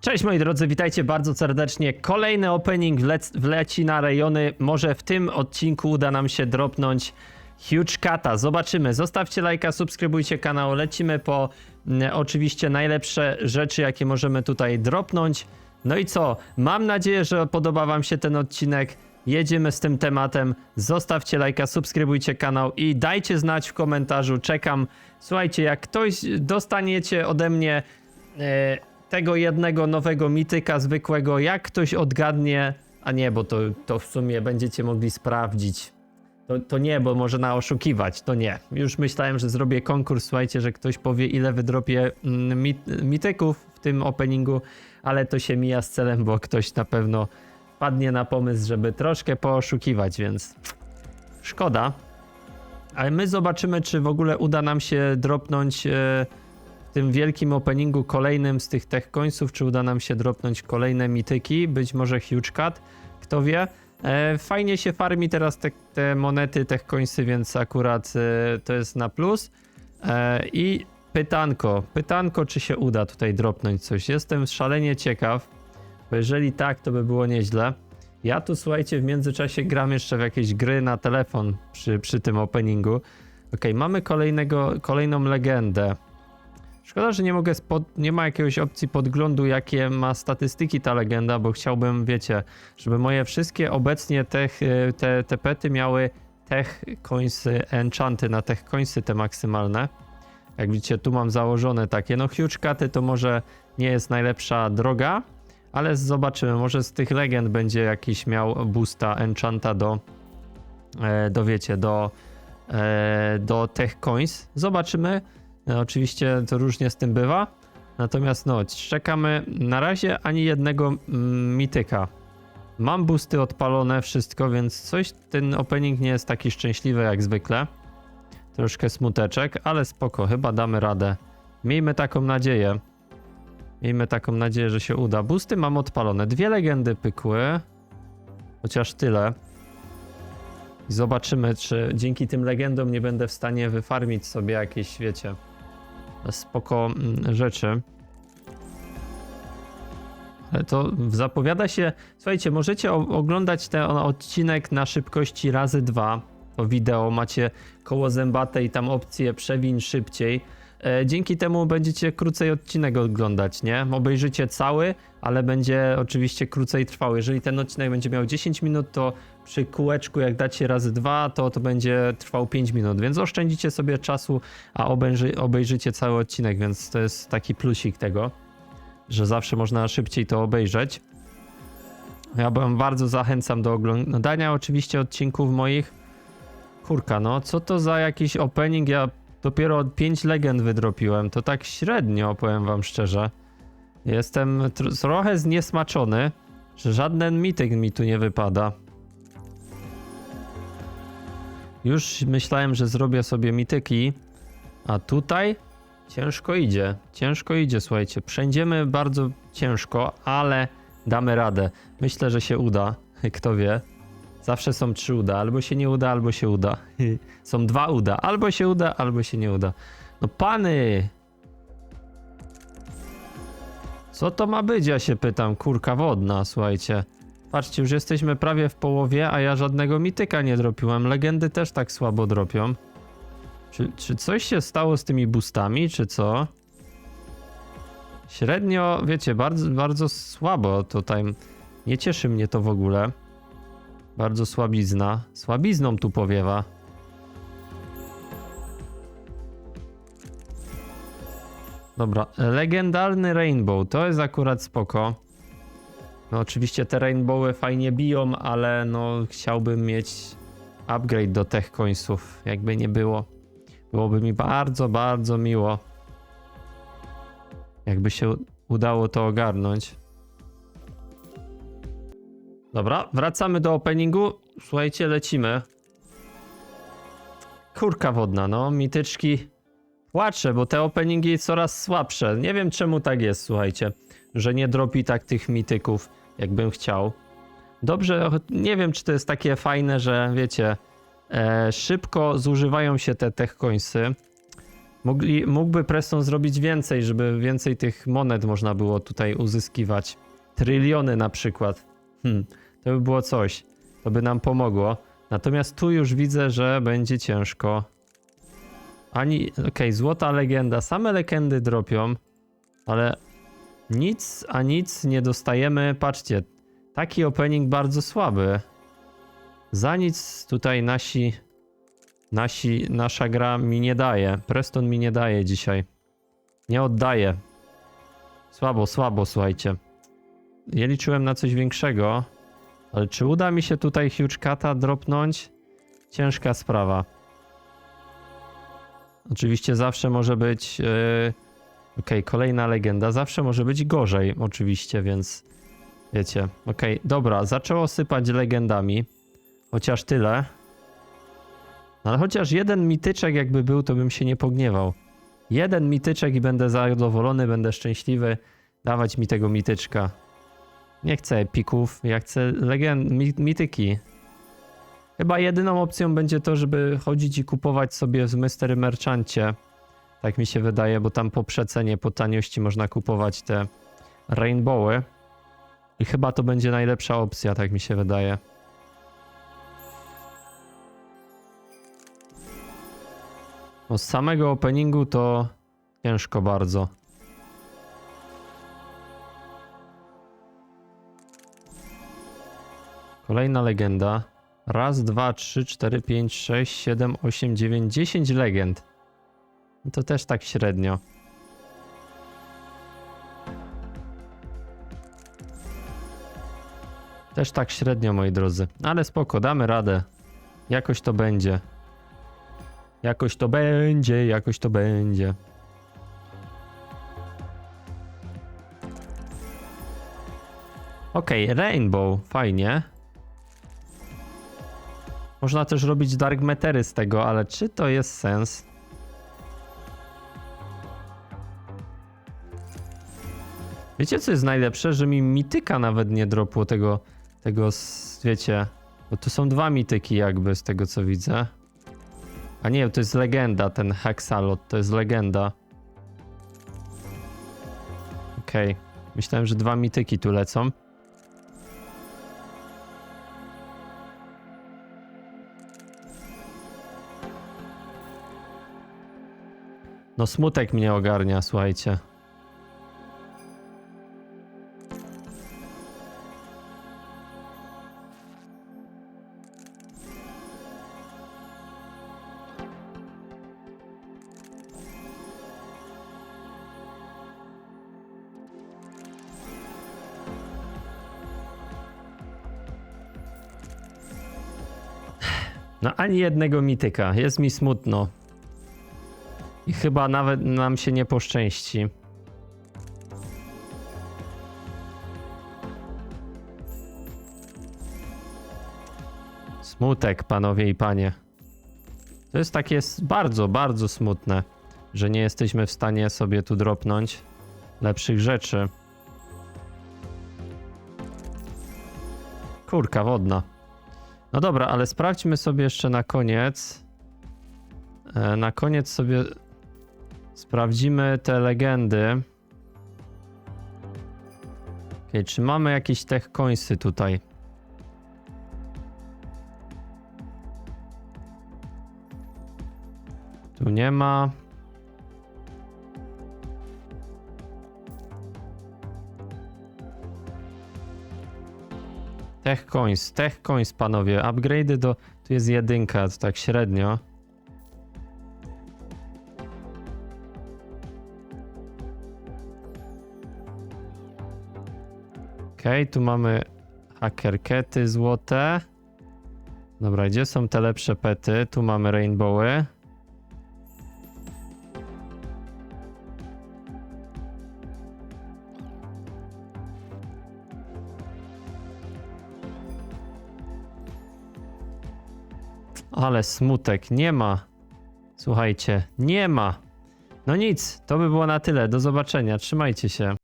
Cześć moi drodzy, witajcie bardzo serdecznie. Kolejny opening wlec, wleci na rejony. Może w tym odcinku uda nam się dropnąć Huge Cata. Zobaczymy. Zostawcie lajka, subskrybujcie kanał. Lecimy po mm, oczywiście najlepsze rzeczy, jakie możemy tutaj dropnąć. No i co? Mam nadzieję, że podoba wam się ten odcinek. Jedziemy z tym tematem. Zostawcie lajka, subskrybujcie kanał i dajcie znać w komentarzu. Czekam. Słuchajcie, jak ktoś dostaniecie ode mnie e, tego jednego nowego mityka zwykłego, jak ktoś odgadnie, a nie, bo to, to w sumie będziecie mogli sprawdzić. To, to nie, bo można oszukiwać, to nie. Już myślałem, że zrobię konkurs, słuchajcie, że ktoś powie ile wydropię mm, mit, mityków w tym openingu, ale to się mija z celem, bo ktoś na pewno padnie na pomysł, żeby troszkę pooszukiwać, więc szkoda. Ale my zobaczymy, czy w ogóle uda nam się dropnąć e, w tym wielkim openingu kolejnym z tych tech końców, czy uda nam się dropnąć kolejne mityki, być może Huge Cat, kto wie. E, fajnie się farmi teraz te, te monety, tech końcy, więc akurat e, to jest na plus. E, I pytanko, pytanko, czy się uda tutaj dropnąć coś. Jestem szalenie ciekaw, bo jeżeli tak, to by było nieźle. Ja tu, słuchajcie, w międzyczasie gram jeszcze w jakieś gry na telefon przy, przy tym openingu. Ok, mamy kolejnego, kolejną legendę. Szkoda, że nie mogę spod, nie ma jakiegoś opcji podglądu, jakie ma statystyki ta legenda, bo chciałbym, wiecie, żeby moje wszystkie obecnie tech, y, te, te pety miały tech coinsy, enchanty na tech coinsy te maksymalne. Jak widzicie, tu mam założone takie. No huge cuty to może nie jest najlepsza droga, ale zobaczymy, może z tych legend będzie jakiś miał boosta enchanta do, e, do wiecie, do, e, do tech coins. Zobaczymy. No, oczywiście to różnie z tym bywa. Natomiast no, czekamy na razie ani jednego mm, mityka. Mam boosty odpalone, wszystko, więc coś ten opening nie jest taki szczęśliwy jak zwykle. Troszkę smuteczek, ale spoko, chyba damy radę. Miejmy taką nadzieję. Miejmy taką nadzieję, że się uda. Boosty mam odpalone. Dwie legendy pykły. Chociaż tyle. I zobaczymy, czy dzięki tym legendom nie będę w stanie wyfarmić sobie jakieś, wiecie, spoko mm, rzeczy. Ale to zapowiada się. Słuchajcie, możecie oglądać ten odcinek na szybkości razy dwa. To wideo macie koło zębate i tam opcję przewin szybciej. E, dzięki temu będziecie krócej odcinek oglądać, nie? Obejrzycie cały, ale będzie oczywiście krócej trwał. Jeżeli ten odcinek będzie miał 10 minut, to przy kółeczku, jak dacie razy dwa, to to będzie trwał 5 minut, więc oszczędzicie sobie czasu, a obejrzy, obejrzycie cały odcinek, więc to jest taki plusik tego, że zawsze można szybciej to obejrzeć. Ja wam bardzo zachęcam do oglądania oczywiście odcinków moich. Kurka, no co to za jakiś opening? Ja dopiero 5 legend wydropiłem, to tak średnio, powiem wam szczerze. Jestem tr- trochę zniesmaczony, że żaden mityk mi tu nie wypada. Już myślałem, że zrobię sobie mityki, a tutaj ciężko idzie. Ciężko idzie, słuchajcie. Przędziemy bardzo ciężko, ale damy radę. Myślę, że się uda. Kto wie. Zawsze są trzy uda. Albo się nie uda, albo się uda. Są dwa uda. Albo się uda, albo się nie uda. No pany! Co to ma być, ja się pytam. Kurka wodna, słuchajcie. Patrzcie, już jesteśmy prawie w połowie, a ja żadnego mityka nie dropiłem. Legendy też tak słabo dropią. Czy, czy coś się stało z tymi boostami, czy co? Średnio, wiecie, bardzo, bardzo słabo tutaj. Nie cieszy mnie to w ogóle. Bardzo słabizna. Słabizną tu powiewa. Dobra, legendarny Rainbow, to jest akurat spoko. No oczywiście te Rainbowy fajnie biją, ale no chciałbym mieć upgrade do tech końców, jakby nie było. Byłoby mi bardzo, bardzo miło. Jakby się udało to ogarnąć. Dobra, wracamy do openingu. Słuchajcie, lecimy. Kurka wodna, no, mityczki. Płaczę, bo te openingi coraz słabsze. Nie wiem czemu tak jest, słuchajcie, że nie dropi tak tych mityków, jakbym chciał. Dobrze, nie wiem czy to jest takie fajne, że wiecie, e, szybko zużywają się te tech coinsy. Mogli, mógłby Preston zrobić więcej, żeby więcej tych monet można było tutaj uzyskiwać. Tryliony na przykład. Hmm, to by było coś. To by nam pomogło. Natomiast tu już widzę, że będzie ciężko. Ani, okej, złota legenda. Same legendy dropią, ale nic, a nic nie dostajemy. Patrzcie, taki opening bardzo słaby. Za nic tutaj nasi, nasi, nasza gra mi nie daje. Preston mi nie daje dzisiaj. Nie oddaje. Słabo, słabo, słuchajcie. Ja liczyłem na coś większego, ale czy uda mi się tutaj Huge Cata dropnąć? Ciężka sprawa. Oczywiście zawsze może być. Yy... Okej, kolejna legenda. Zawsze może być gorzej, oczywiście, więc wiecie. Okej, dobra, zaczęło sypać legendami. Chociaż tyle. No ale chociaż jeden mityczek jakby był, to bym się nie pogniewał. Jeden mityczek i będę zadowolony, będę szczęśliwy. Dawać mi tego mityczka. Nie chcę epików, ja chcę legend, mi, mityki. Chyba jedyną opcją będzie to, żeby chodzić i kupować sobie w Mystery Merchancie. Tak mi się wydaje, bo tam po przecenie, po taniości można kupować te rainbowy. I chyba to będzie najlepsza opcja, tak mi się wydaje. Bo z samego openingu to ciężko bardzo. Kolejna legenda. Raz, dwa, trzy, cztery, pięć, sześć, siedem, osiem, dziewięć, dziesięć legend. To też tak średnio. Też tak średnio, moi drodzy. Ale spoko, damy radę. Jakoś to będzie. Jakoś to będzie, jakoś to będzie. Okej, Rainbow, fajnie. Można też robić Dark Mattery z tego, ale czy to jest sens? Wiecie co jest najlepsze? Że mi mityka nawet nie dropło tego, tego, wiecie, bo tu są dwa mityki jakby z tego co widzę. A nie, to jest legenda, ten Hexalot, to jest legenda. Okej, myślałem, że dwa mityki tu lecą. No smutek mnie ogarnia, słuchajcie. No ani jednego mityka, jest mi smutno. I chyba nawet nam się nie poszczęści. Smutek, panowie i panie. To jest takie bardzo, bardzo smutne, że nie jesteśmy w stanie sobie tu dropnąć lepszych rzeczy. Kurka wodna. No dobra, ale sprawdźmy sobie jeszcze na koniec. E, Na koniec sobie sprawdzimy te legendy. Okay, czy mamy jakieś tech coinsy tutaj? Tu nie ma. Tech coins, tech coins panowie, upgrade'y do... Tu jest jedynka, to tak średnio. Okej, tu mamy hackerkety złote. Dobra, gdzie są te lepsze pety? Tu mamy rainbowy. Ale smutek, nie ma. Słuchajcie, nie ma. No nic, to by było na tyle. Do zobaczenia. Trzymajcie się.